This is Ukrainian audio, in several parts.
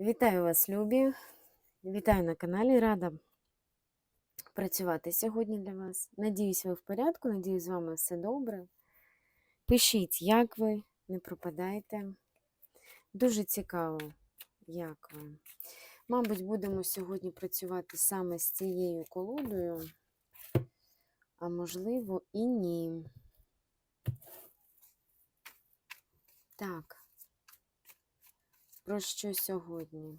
Вітаю вас, любі! Вітаю на каналі. Рада працювати сьогодні для вас. Надіюсь, ви в порядку, надіюсь, з вами все добре. Пишіть, як ви, не пропадайте. Дуже цікаво, як ви. Мабуть, будемо сьогодні працювати саме з цією колодою, а можливо і ні. Так. Про що сьогодні?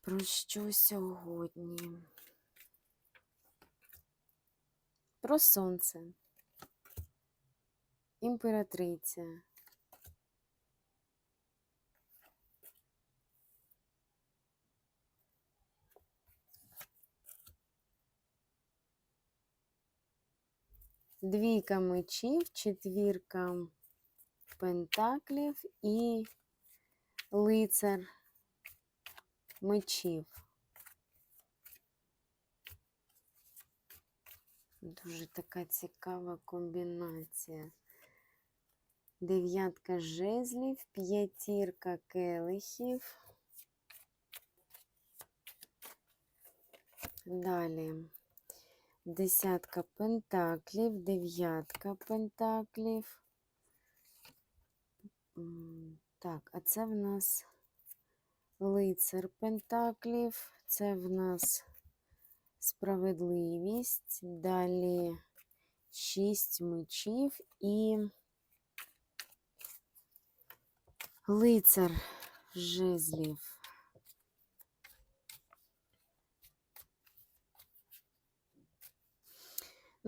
Про що сьогодні? Про сонце, імператриця. Двійка мечів, четвірка пентаклів і лицар мечів. Дуже така цікава комбінація. Дев'ятка жезлів, п'ятірка келихів. Далі десятка пентаклів, дев'ятка пентаклів. Так, а це в нас лицар пентаклів, це в нас справедливість, далі шість мечів і лицар жезлів.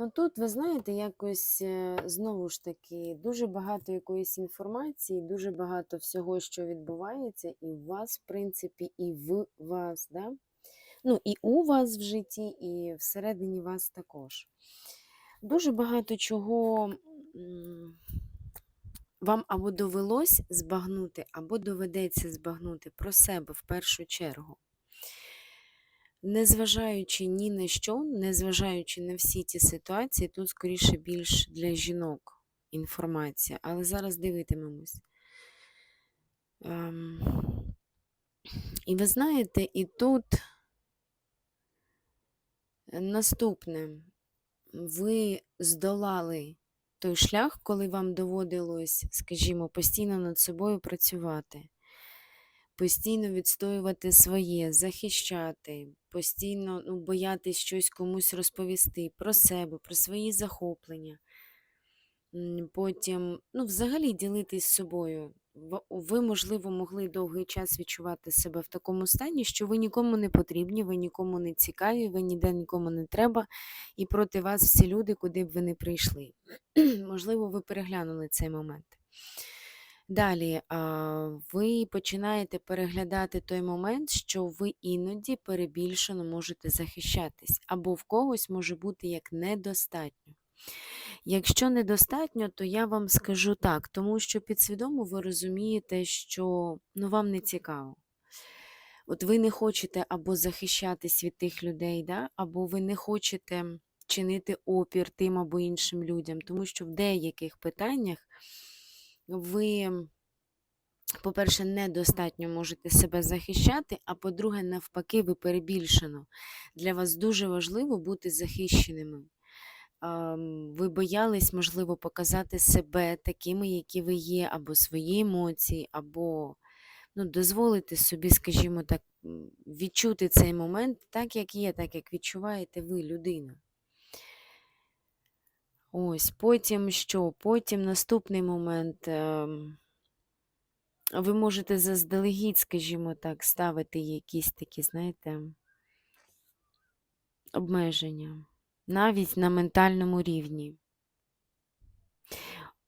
Ну тут, ви знаєте, якось е, знову ж таки дуже багато якоїсь інформації, дуже багато всього, що відбувається, і в вас, в принципі, і в вас, да? Ну, і у вас в житті, і всередині вас також. Дуже багато чого вам або довелось збагнути, або доведеться збагнути про себе в першу чергу. Незважаючи ні на що, незважаючи на всі ті ситуації, тут скоріше більш для жінок інформація, але зараз дивитимемось. Ем, І ви знаєте, і тут наступне, ви здолали той шлях, коли вам доводилось, скажімо, постійно над собою працювати постійно відстоювати своє, захищати, постійно ну, боятись щось комусь розповісти про себе, про свої захоплення. Потім, ну, взагалі ділитись з собою. Ви, можливо, могли довгий час відчувати себе в такому стані, що ви нікому не потрібні, ви нікому не цікаві, ви ніде нікому не треба, і проти вас всі люди, куди б ви не прийшли. Можливо, ви переглянули цей момент. Далі, ви починаєте переглядати той момент, що ви іноді перебільшено можете захищатись, або в когось може бути як недостатньо. Якщо недостатньо, то я вам скажу так, тому що підсвідомо ви розумієте, що ну, вам не цікаво. От ви не хочете або захищатись від тих людей, да? або ви не хочете чинити опір тим або іншим людям, тому що в деяких питаннях ви, по-перше, недостатньо можете себе захищати, а по-друге, навпаки, ви перебільшено. Для вас дуже важливо бути захищеними. Ви боялись, можливо, показати себе такими, які ви є, або свої емоції, або ну, дозволити собі, скажімо так, відчути цей момент так, як є, так як відчуваєте ви, людина. Ось, потім що? Потім наступний момент. ем, Ви можете заздалегідь, скажімо так, ставити якісь такі, знаєте, обмеження, навіть на ментальному рівні.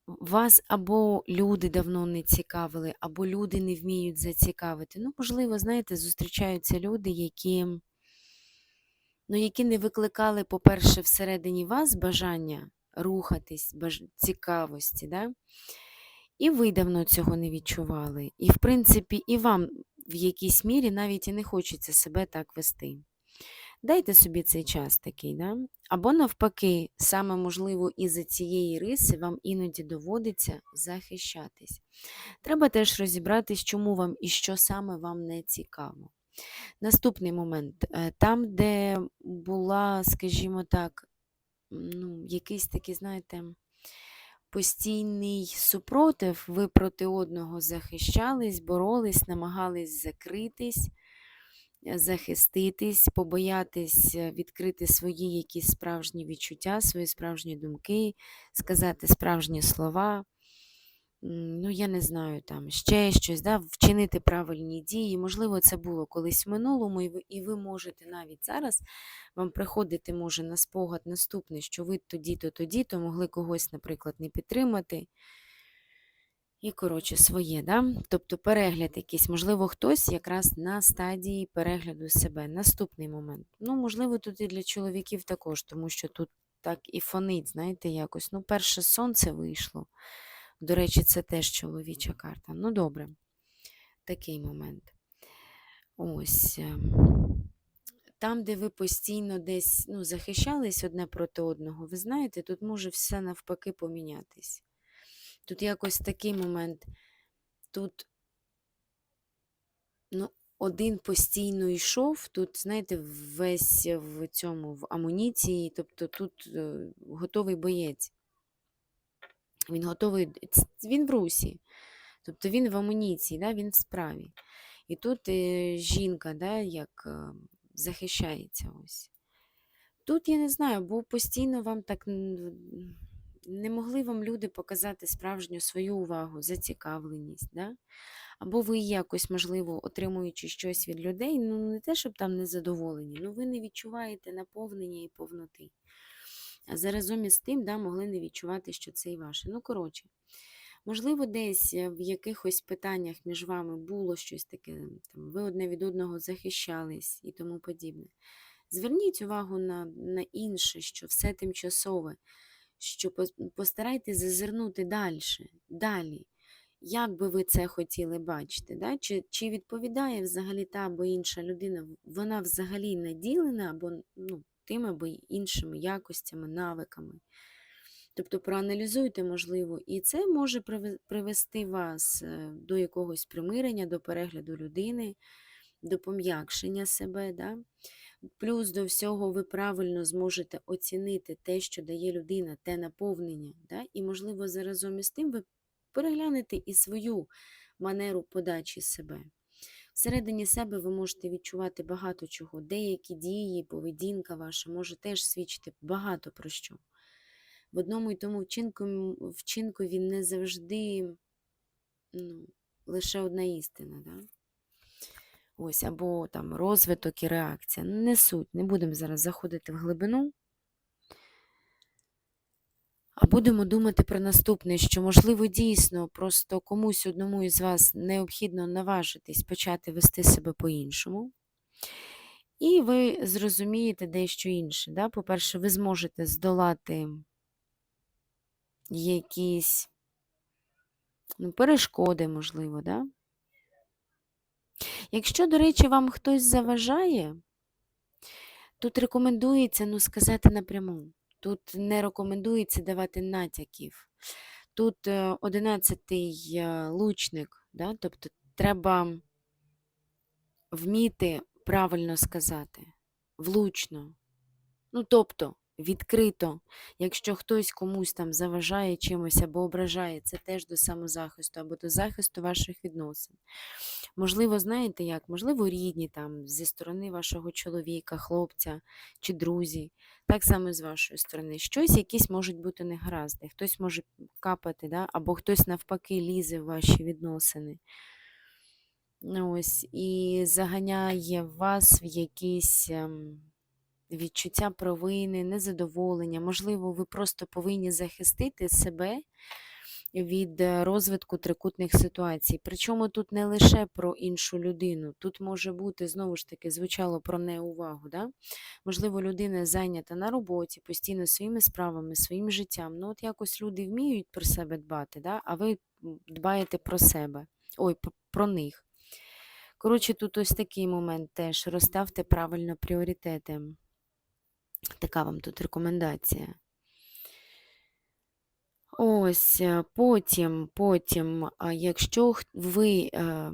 Вас або люди давно не цікавили, або люди не вміють зацікавити. Ну, можливо, знаєте, зустрічаються люди, які, ну, які не викликали, по-перше, всередині вас бажання рухатись, баж... цікавості, да? і ви давно цього не відчували. І, в принципі, і вам в якійсь мірі навіть і не хочеться себе так вести. Дайте собі цей час такий, да? або навпаки, саме можливо, із-за цієї риси вам іноді доводиться захищатись. Треба теж розібратись, чому вам і що саме вам не цікаво. Наступний момент. Е, Там, де була, скажімо так, ну, якийсь такий, знаєте, постійний супротив, ви проти одного захищались, боролись, намагались закритись, е, захиститись, побоятись е, відкрити свої якісь справжні відчуття, свої справжні думки, сказати справжні слова. Ну, я не знаю, там ще щось, да, вчинити правильні дії. Можливо, це було колись в минулому, і ви, і ви можете навіть зараз вам приходити може на спогад наступний, що ви тоді-то, тоді-то могли когось, наприклад, не підтримати. І, коротше, своє, да? тобто перегляд якийсь, можливо, хтось якраз на стадії перегляду себе. Наступний момент. Ну, можливо, тут і для чоловіків також, тому що тут так і фонить, знаєте, якось. Ну, перше сонце вийшло. До речі, це теж чоловіча карта. Ну, добре, такий момент. Ось. е, Там, де ви постійно десь ну, захищались одне проти одного, ви знаєте, тут може все навпаки помінятись. Тут якось такий момент. Тут ну, один постійно йшов, тут, знаєте, весь в цьому в амуніції, тобто тут е, готовий боєць. Він готовий, він в русі, тобто він в амуніції, да, він в справі. І тут е, жінка, да, як е, захищається ось. Тут я не знаю, бо постійно вам так не могли вам люди показати справжню свою увагу, зацікавленість. Да? Або ви якось, можливо, отримуючи щось від людей, ну не те, щоб там незадоволені, ну ви не відчуваєте наповнення і повноти. А заразом із тим да, могли не відчувати, що це і ваше. Ну, коротше, можливо, десь е, в якихось питаннях між вами було щось таке, там, ви одне від одного захищались і тому подібне. Зверніть увагу на, на інше, що все тимчасове, що постарайтесь зазирнути далі, далі. Як би ви це хотіли бачити? Да? Чи, чи відповідає взагалі та або інша людина, вона взагалі наділена або ну, тими або іншими якостями, навиками? Тобто проаналізуйте, можливо, і це може привести вас е, до якогось примирення, до перегляду людини, до пом'якшення себе. Да? Плюс до всього ви правильно зможете оцінити те, що дає людина, те наповнення. Да? І, можливо, заразом із тим ви переглянете і свою манеру подачі себе. Всередині себе ви можете відчувати багато чого. Деякі дії, поведінка ваша може теж свідчити багато про що. В одному і тому вчинку, вчинку він не завжди ну, лише одна істина. Да? Ось, або там розвиток і реакція. Не суть, не будемо зараз заходити в глибину. Будемо думати про наступне, що, можливо, дійсно просто комусь одному із вас необхідно наважитись почати вести себе по-іншому. І ви зрозумієте дещо інше. Да? По-перше, ви зможете здолати якісь ну, перешкоди, можливо, да? Якщо, до речі, вам хтось заважає, тут рекомендується ну, сказати напряму. Тут не рекомендується давати натяків. Тут е, одинадцятий е, лучник, да? тобто треба вміти правильно сказати, влучно. Ну, тобто, відкрито, якщо хтось комусь там заважає чимось або ображає, це теж до самозахисту або до захисту ваших відносин. Можливо, знаєте як? Можливо, рідні там зі сторони вашого чоловіка, хлопця чи друзі, так само з вашої сторони. Щось, якісь можуть бути негаразди, хтось може капати, да? або хтось навпаки лізе в ваші відносини. Ось, і заганяє вас в якісь ем, відчуття провини, незадоволення. Можливо, ви просто повинні захистити себе від е, розвитку трикутних ситуацій. Причому тут не лише про іншу людину, тут може бути, знову ж таки, звучало про неувагу. Да? Можливо, людина зайнята на роботі, постійно своїми справами, своїм життям. Ну, от якось люди вміють про себе дбати, да? а ви дбаєте про себе, ой, про них. Коротше, тут ось такий момент теж. Розставте правильно пріоритети. Така вам тут рекомендація. Ось, е, потім, потім, якщо ви е,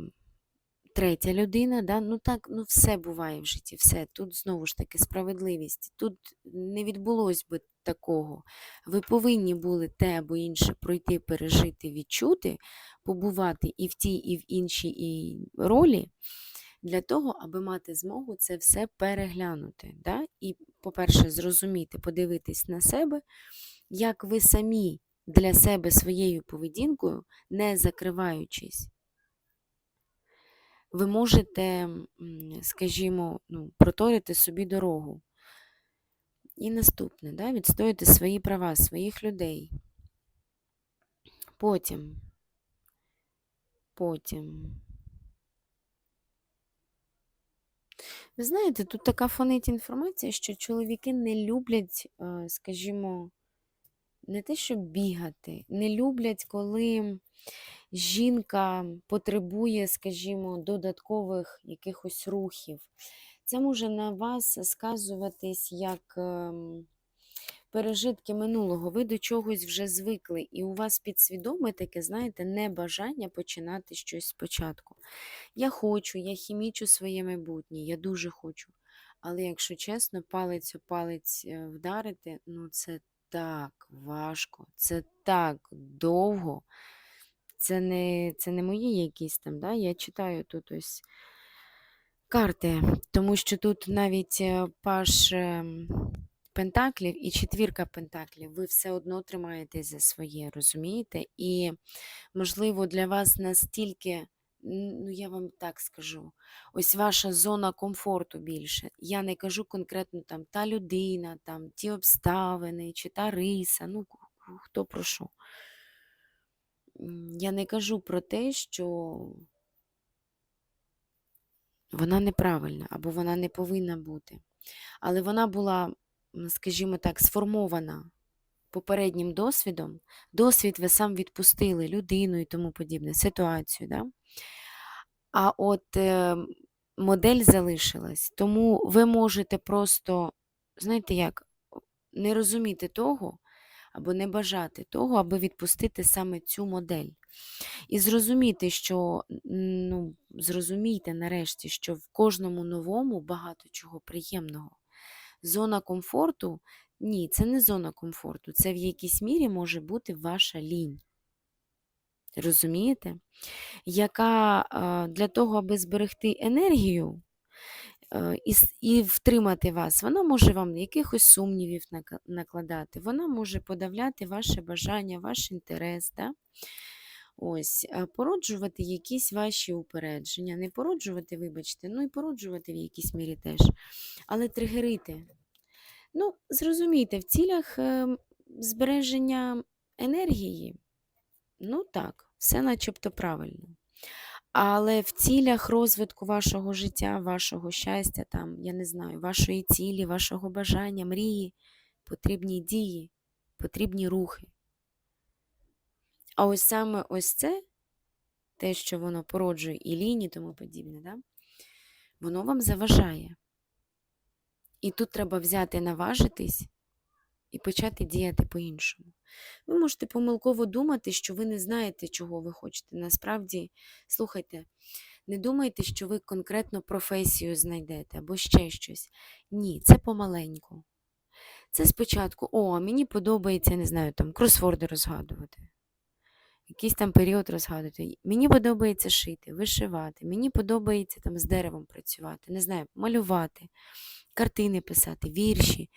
третя людина, да, ну так, ну все буває в житті, все. Тут знову ж таки справедливість. Тут не відбулось би такого. Ви повинні були те або інше пройти, пережити, відчути, побувати і в тій, і в іншій і ролі для того, аби мати змогу це все переглянути. Да? І, по-перше, зрозуміти, подивитись на себе, як ви самі для себе своєю поведінкою, не закриваючись, ви можете, скажімо, ну, проторити собі дорогу. І наступне, да, відстояти свої права, своїх людей. Потім, потім. Ви знаєте, тут така фонить інформація, що чоловіки не люблять, е, скажімо, не те, щоб бігати, не люблять, коли жінка потребує, скажімо, додаткових якихось рухів. Це може на вас сказуватись як ем, пережитки минулого. Ви до чогось вже звикли, і у вас підсвідоме таке, знаєте, небажання починати щось спочатку. Я хочу, я хімічу своє майбутнє, я дуже хочу. Але якщо чесно, палець о палець е, вдарити, ну це так важко, це так довго. Це не, це не мої якісь там, да? я читаю тут ось карти, тому що тут навіть е, паш ем, пентаклів і четвірка пентаклів, ви все одно тримаєтесь за своє, розумієте? І, можливо, для вас настільки, ну я вам так скажу, ось ваша зона комфорту більше. Я не кажу конкретно там та людина, там ті обставини, чи та риса, ну хто про що. Я не кажу про те, що вона неправильна або вона не повинна бути. Але вона була, скажімо так, сформована попереднім досвідом. Досвід ви сам відпустили, людину і тому подібне, ситуацію. Да? А от е, модель залишилась. Тому ви можете просто, знаєте як, не розуміти того або не бажати того, аби відпустити саме цю модель. І зрозуміти, що ну, зрозумійте нарешті, що в кожному новому багато чого приємного. Зона комфорту ні, це не зона комфорту, це в якійсь мірі може бути ваша лінь. Розумієте? Яка для того, аби зберегти енергію і, і втримати вас, вона може вам якихось сумнівів накладати, вона може подавляти ваше бажання, ваш інтерес. Да? Ось, породжувати якісь ваші упередження, не породжувати, вибачте, ну і породжувати в якійсь мірі теж, але тригерити. Ну, зрозумійте, в цілях е, збереження енергії, ну так, все начебто правильно. Але в цілях розвитку вашого життя, вашого щастя, там, я не знаю, вашої цілі, вашого бажання, мрії, потрібні дії, потрібні рухи. А ось саме ось це, те, що воно породжує і лінії, тому подібне, да? воно вам заважає. І тут треба взяти, наважитись і почати діяти по-іншому. Ви можете помилково думати, що ви не знаєте, чого ви хочете. Насправді, слухайте, не думайте, що ви конкретно професію знайдете або ще щось. Ні, це помаленьку. Це спочатку, о, мені подобається, не знаю, там кросворди розгадувати. Якийсь там період розгадувати. Мені подобається шити, вишивати, мені подобається там з деревом працювати, не знаю, малювати, картини писати, вірші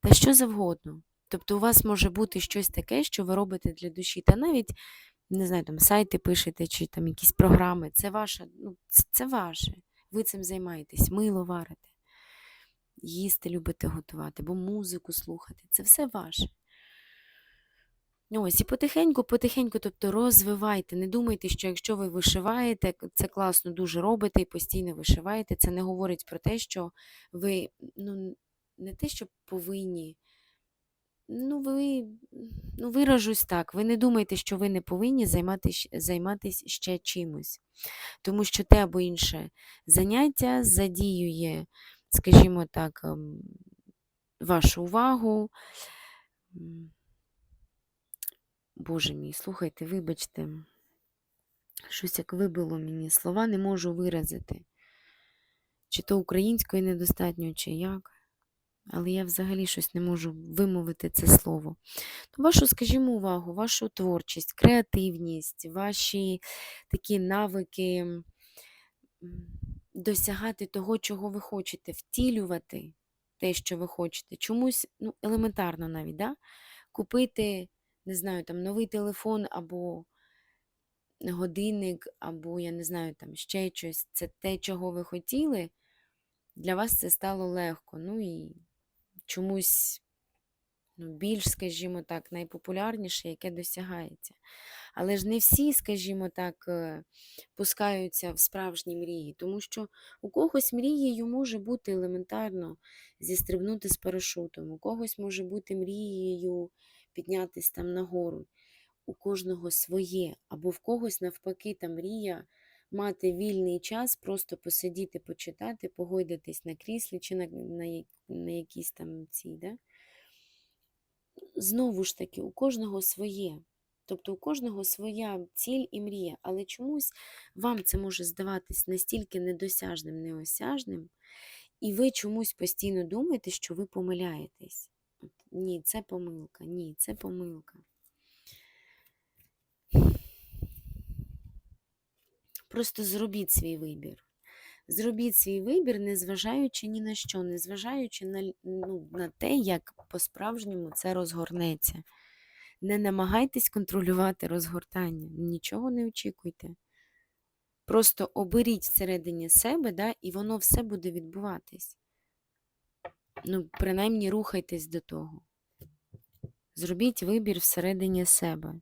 та що завгодно. Тобто у вас може бути щось таке, що ви робите для душі, та навіть, не знаю, там сайти пишете чи там якісь програми. Це ваше, ну, це, ваше. Ви цим займаєтесь, мило варите, їсти любите готувати, або музику слухати. Це все ваше. Ось і потихеньку, потихеньку, тобто розвивайте. Не думайте, що якщо ви вишиваєте, це класно дуже робите і постійно вишиваєте. Це не говорить про те, що ви ну, не те, що повинні ну, ви, ну, виражусь так, ви не думайте, що ви не повинні займатися займатись ще чимось. Тому що те або інше заняття задіює, скажімо так, ем, вашу увагу. Боже мій, слухайте, вибачте, щось як вибило мені, слова не можу виразити. Чи то української недостатньо, чи як. Але я взагалі щось не можу вимовити це слово. То вашу, скажімо, увагу, вашу творчість, креативність, ваші такі навики досягати того, чого ви хочете, втілювати те, що ви хочете. Чомусь, ну, елементарно навіть, да? купити, не знаю, там новий телефон або годинник, або, я не знаю, там ще щось. Це те, чого ви хотіли. Для вас це стало легко. Ну і чомусь ну, більш, скажімо так, найпопулярніше, яке досягається. Але ж не всі, скажімо так, е, пускаються в справжні мрії, тому що у когось мрією може бути елементарно зістрибнути з парашутом, у когось може бути мрією піднятися там нагору. У кожного своє, або в когось навпаки та мрія мати вільний час, просто посидіти, почитати, погойдатись на кріслі чи на, на, на якійсь там цій, да? Знову ж таки, у кожного своє. Тобто у кожного своя ціль і мрія, але чомусь вам це може здаватись настільки недосяжним, неосяжним, і ви чомусь постійно думаєте, що ви помиляєтесь. Ні, це помилка, ні, це помилка. Просто зробіть свій вибір. Зробіть свій вибір, незважаючи ні на що, незважаючи на, ну, на те, як по-справжньому це розгорнеться. Не намагайтесь контролювати розгортання, нічого не очікуйте. Просто оберіть всередині себе, да, і воно все буде відбуватись. Ну, принаймні рухайтесь до того. Зробіть вибір всередині себе.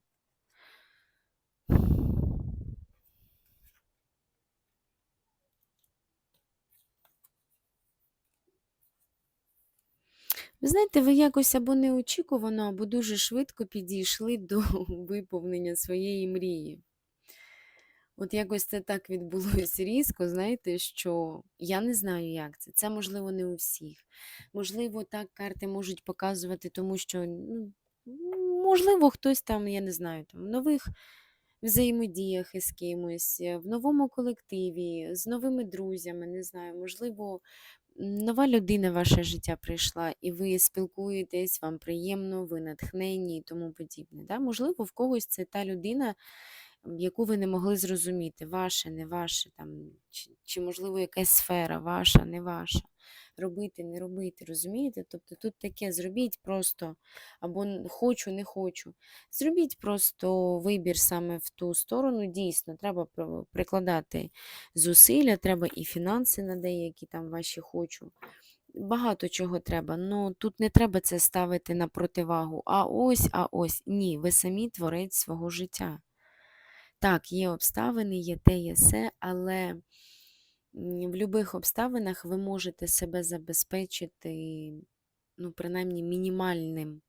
Ви знаєте, ви якось або неочікувано, або дуже швидко підійшли до виповнення своєї мрії. От якось це так відбулося різко, знаєте, що я не знаю, як це. Це можливо не у всіх. Можливо, так карти можуть показувати, тому що, ну, можливо, хтось там, я не знаю, там в нових взаємодіях із кимось, е, в новому колективі, з новими друзями, не знаю, можливо, нова людина в ваше життя прийшла, і ви спілкуєтесь, вам приємно, ви натхненні і тому подібне. Да? Можливо, в когось це та людина, яку ви не могли зрозуміти, ваше, не ваше, там, чи, чи можливо якась сфера, ваша, не ваша. Робити, не робити, розумієте? Тобто тут таке зробіть просто або хочу, не хочу. Зробіть просто вибір саме в ту сторону. Дійсно, треба прикладати зусилля, треба і фінанси на деякі там ваші хочу. Багато чого треба. Ну тут не треба це ставити на противагу. А ось, а ось. Ні, ви самі творець свого життя. Так, є обставини, є те, є се, але в будь-яких обставинах ви можете себе забезпечити, ну, принаймні, мінімальним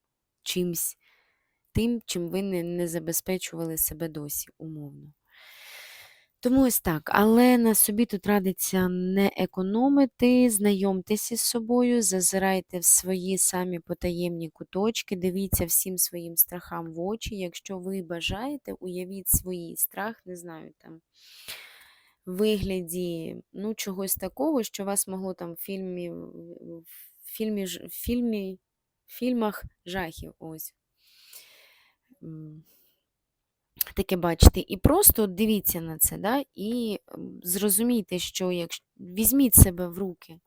чимсь, тим, чим ви не, забезпечували себе досі, умовно. Тому ось так. Але на собі тут радиться не економити, знайомтеся із собою, зазирайте в свої самі потаємні куточки, дивіться всім своїм страхам в очі. Якщо ви бажаєте, уявіть свій страх, не знаю, там, вигляді ну, чогось такого, що вас могло там в фільмі, в фільмі, в фільмі, в фільмах жахів. Ось. Таке бачите. І просто дивіться на це, да? і зрозумійте, що якщо візьміть себе в руки.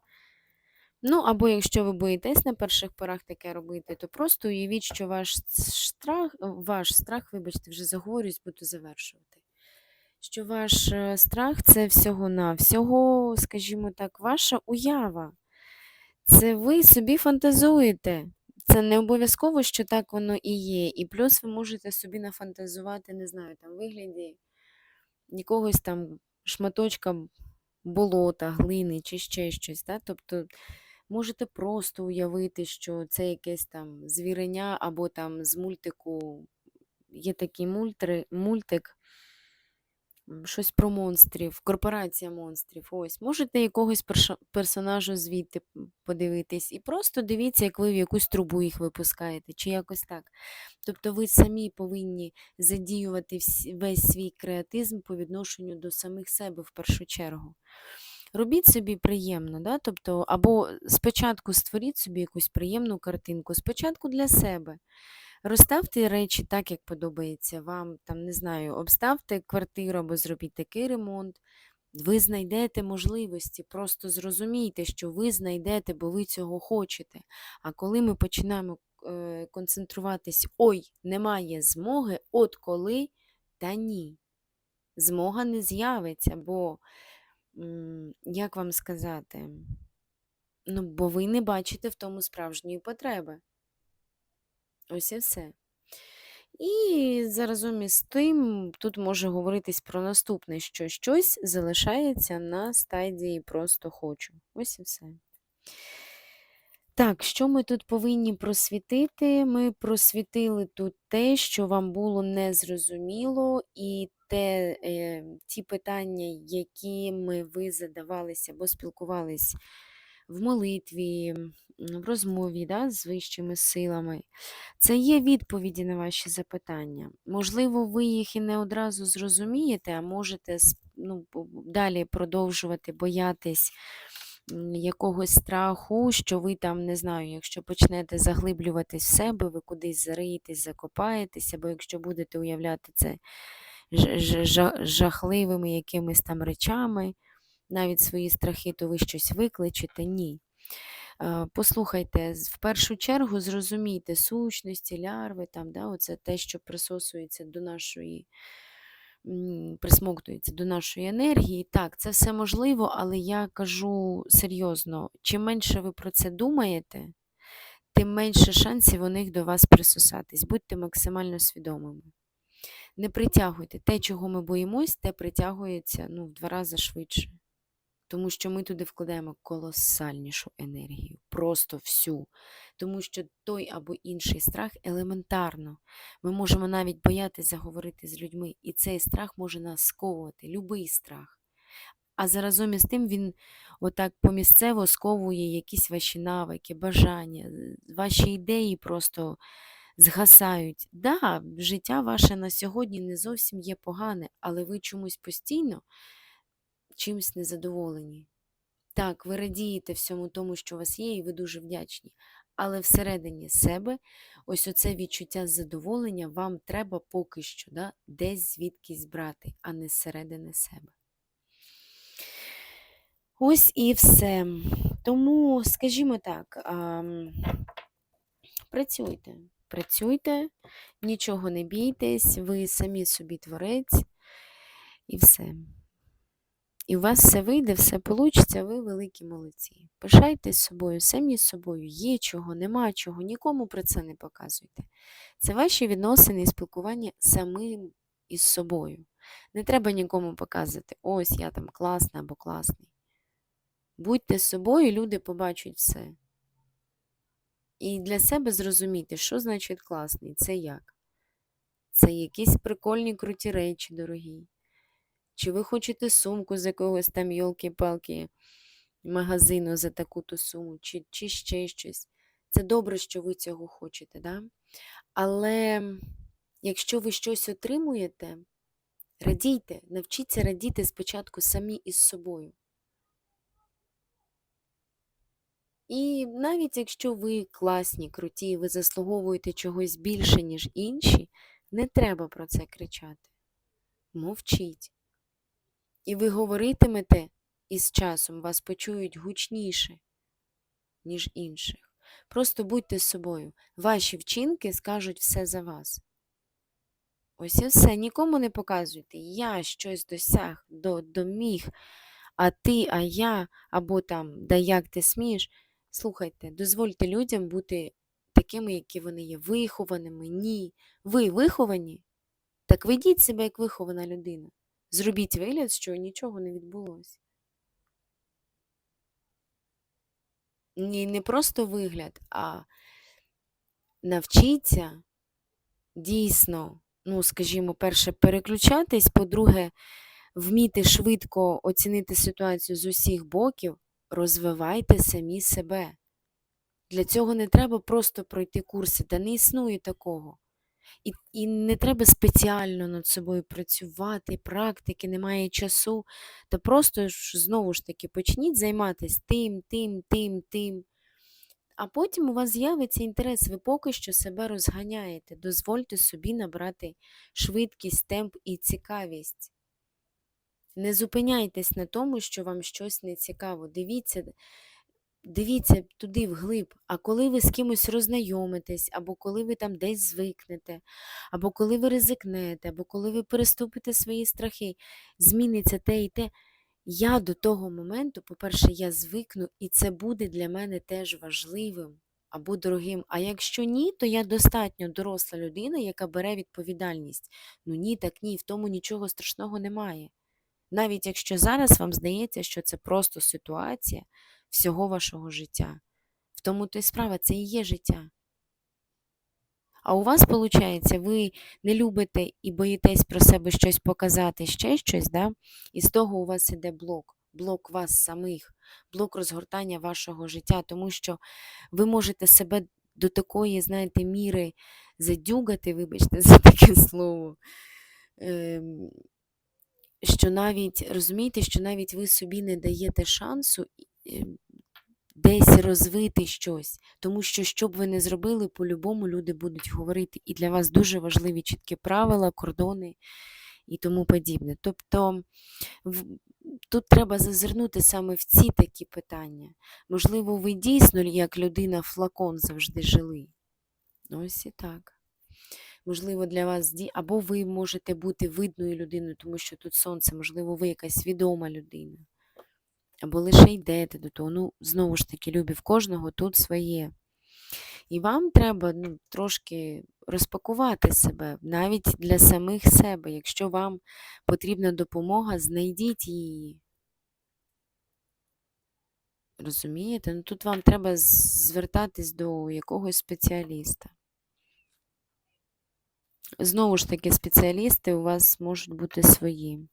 Ну, або якщо ви боїтесь на перших порах таке робити, то просто уявіть, що ваш страх, ваш страх, вибачте, вже заговорюсь, буду завершувати. Що ваш е, страх це всього на всього, скажімо так, ваша уява. Це ви собі фантазуєте. Це не обов'язково, що так воно і є. І плюс ви можете собі нафантазувати, не знаю, там вигляді якогось там шматочка болота, глини чи ще щось. Да? Тобто Можете просто уявити, що це якесь там звіреня або там з мультику є такий мультик, щось про монстрів, корпорація монстрів. Ось, можете якогось персонажа звідти подивитись, і просто дивіться, як ви в якусь трубу їх випускаєте, чи якось так. Тобто ви самі повинні задіювати весь свій креатизм по відношенню до самих себе в першу чергу. Робіть собі приємно, да? тобто, або спочатку створіть собі якусь приємну картинку, спочатку для себе. Розставте речі так, як подобається вам, там, не знаю, обставте квартиру або зробіть такий ремонт. Ви знайдете можливості, просто зрозумійте, що ви знайдете, бо ви цього хочете. А коли ми починаємо е, концентруватись, ой, немає змоги, от коли, та ні. Змога не з'явиться, бо, як вам сказати, ну, бо ви не бачите в тому справжньої потреби. Ось і все. І заразом із тим, тут може говоритись про наступне, що щось залишається на стадії просто хочу. Ось і все. Так, що ми тут повинні просвітити? Ми просвітили тут те, що вам було незрозуміло, і те, е, ті питання, якими ви задавалися або спілкувались в молитві, в розмові да, з вищими силами. Це є відповіді на ваші запитання. Можливо, ви їх і не одразу зрозумієте, а можете ну, далі продовжувати боятись якогось страху, що ви там, не знаю, якщо почнете заглиблюватись в себе, ви кудись зариєтесь, закопаєтесь, або якщо будете уявляти це жахливими якимись там речами, навіть свої страхи, то ви щось викличете. Ні. Е, Послухайте, в першу чергу зрозумійте сущності, лярви, там, да, оце те, що присосується до нашої, присмоктується до нашої енергії. Так, це все можливо, але я кажу серйозно, чим менше ви про це думаєте, тим менше шансів у них до вас присосатись. Будьте максимально свідомими. Не притягуйте те, чого ми боїмось, те притягується ну, в два рази швидше. Тому що ми туди вкладаємо колосальнішу енергію, просто всю. Тому що той або інший страх елементарно. Ми можемо навіть боятися заговорити з людьми, і цей страх може нас сковувати, любий страх. А заразом із тим він отак помісцево сковує якісь ваші навики, бажання, ваші ідеї просто згасають. Да, життя ваше на сьогодні не зовсім є погане, але ви чомусь постійно чимось незадоволені. Так, ви радієте всьому тому, що у вас є, і ви дуже вдячні. Але всередині себе ось оце відчуття задоволення вам треба поки що да, десь звідкись брати, а не зсередини себе. Ось і все. Тому, скажімо так, ам, працюйте, працюйте, нічого не бійтесь, ви самі собі творець, і все. І у вас все вийде, все получиться, ви великі молодці. Пишайтесь собою, самі з собою, є чого, нема чого, нікому про це не показуйте. Це ваші відносини і спілкування самим із собою. Не треба нікому показувати, ось я там класна або класний. Будьте собою, люди побачать все. І для себе зрозумійте, що значить класний, це як? Це якісь прикольні круті речі, дорогі. Чи ви хочете сумку з якогось там йолки-палки магазину за таку-то суму, чи, чи ще щось. Це добре, що ви цього хочете, да? але якщо ви щось отримуєте, радійте, навчіться радіти спочатку самі із собою. І навіть якщо ви класні, круті, ви заслуговуєте чогось більше, ніж інші, не треба про це кричати. Мовчіть. І ви говоритимете, і з часом вас почують гучніше, ніж інших. Просто будьте собою. Ваші вчинки скажуть все за вас. Ось і все. Нікому не показуйте. Я щось досяг, до, доміг, а ти, а я, або там, да як ти смієш. Слухайте, дозвольте людям бути такими, які вони є, вихованими. Ні. Ви виховані? Так ведіть себе як вихована людина. Зробіть вигляд, що нічого не відбулося. Ні, не просто вигляд, а навчіться дійсно, ну, скажімо, перше, переключатись, по-друге, вміти швидко оцінити ситуацію з усіх боків, розвивайте самі себе. Для цього не треба просто пройти курси, та не існує такого. І, і не треба спеціально над собою працювати, практики, немає часу. Та просто ж, знову ж таки почніть займатися тим, тим, тим, тим. А потім у вас з'явиться інтерес, ви поки що себе розганяєте. Дозвольте собі набрати швидкість, темп і цікавість. Не зупиняйтесь на тому, що вам щось не цікаво. Дивіться, дивіться туди вглиб. А коли ви з кимось роззнайомитесь, або коли ви там десь звикнете, або коли ви ризикнете, або коли ви переступите свої страхи, зміниться те і те. Я до того моменту, по-перше, я звикну, і це буде для мене теж важливим або дорогим. А якщо ні, то я достатньо доросла людина, яка бере відповідальність. Ну ні, так ні, в тому нічого страшного немає. Навіть якщо зараз вам здається, що це просто ситуація всього вашого життя. В тому то й справа, це і є життя. А у вас, виходить, ви не любите і боїтесь про себе щось показати, ще щось, да? і з того у вас іде блок, блок вас самих, блок розгортання вашого життя, тому що ви можете себе до такої, знаєте, міри задюгати, вибачте, за таке слово. ем, Що навіть розумієте, що навіть ви собі не даєте шансу десь розвити щось. Тому що, що б ви не зробили, по-любому люди будуть говорити. І для вас дуже важливі чіткі правила, кордони і тому подібне. Тобто тут треба зазирнути саме в ці такі питання. Можливо, ви дійсно, як людина флакон завжди жили. Ось і так. Можливо, для вас або ви можете бути видною людиною, тому що тут сонце, можливо, ви якась відома людина або лише йдете до того. Ну, знову ж таки, любі, в кожного тут своє. І вам треба ну, трошки розпакувати себе, навіть для самих себе. Якщо вам потрібна допомога, знайдіть її. Розумієте? Ну, тут вам треба звертатись до якогось спеціаліста. Знову ж таки, спеціалісти у вас можуть бути свої.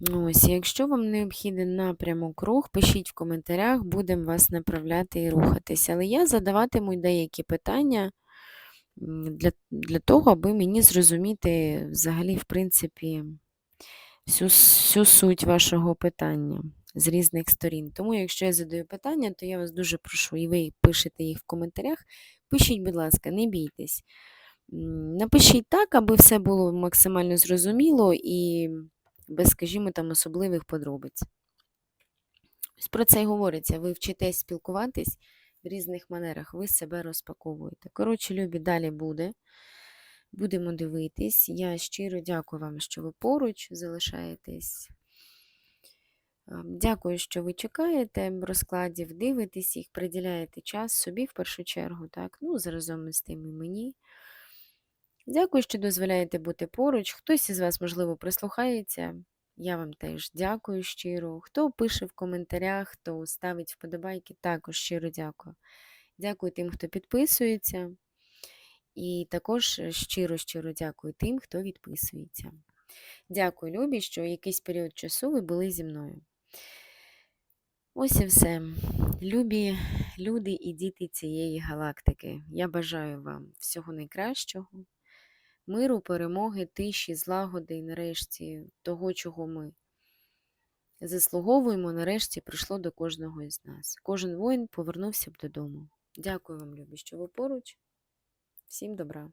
Ось, якщо вам необхідний напрямок рух, пишіть в коментарях, будемо вас направляти і рухатись. Але я задаватиму деякі питання для, для того, аби мені зрозуміти взагалі, в принципі, всю, всю суть вашого питання з різних сторін. Тому, якщо я задаю питання, то я вас дуже прошу, і ви пишете їх в коментарях. Пишіть, будь ласка, не бійтесь. Напишіть так, аби все було максимально зрозуміло і без, скажімо, там особливих подробиць. Ось про це й говориться. Ви вчитесь спілкуватись в різних манерах, ви себе розпаковуєте. Коротше, любі, далі буде. Будемо дивитись. Я щиро дякую вам, що ви поруч залишаєтесь. Ем, Дякую, що ви чекаєте розкладів, дивитесь їх, приділяєте час собі в першу чергу, так? Ну, заразом із тим і мені. Дякую, що дозволяєте бути поруч. Хтось із вас, можливо, прислухається. Я вам теж дякую щиро. Хто пише в коментарях, хто ставить вподобайки, також щиро дякую. Дякую тим, хто підписується. І також щиро-щиро дякую тим, хто відписується. Дякую, Любі, що якийсь період часу ви були зі мною. Ось і все. Любі люди і діти цієї галактики. Я бажаю вам всього найкращого, миру, перемоги, тиші, злагоди і нарешті того, чого ми заслуговуємо, нарешті прийшло до кожного із нас. Кожен воїн повернувся б додому. Дякую вам, любі, що ви поруч. Всім добра.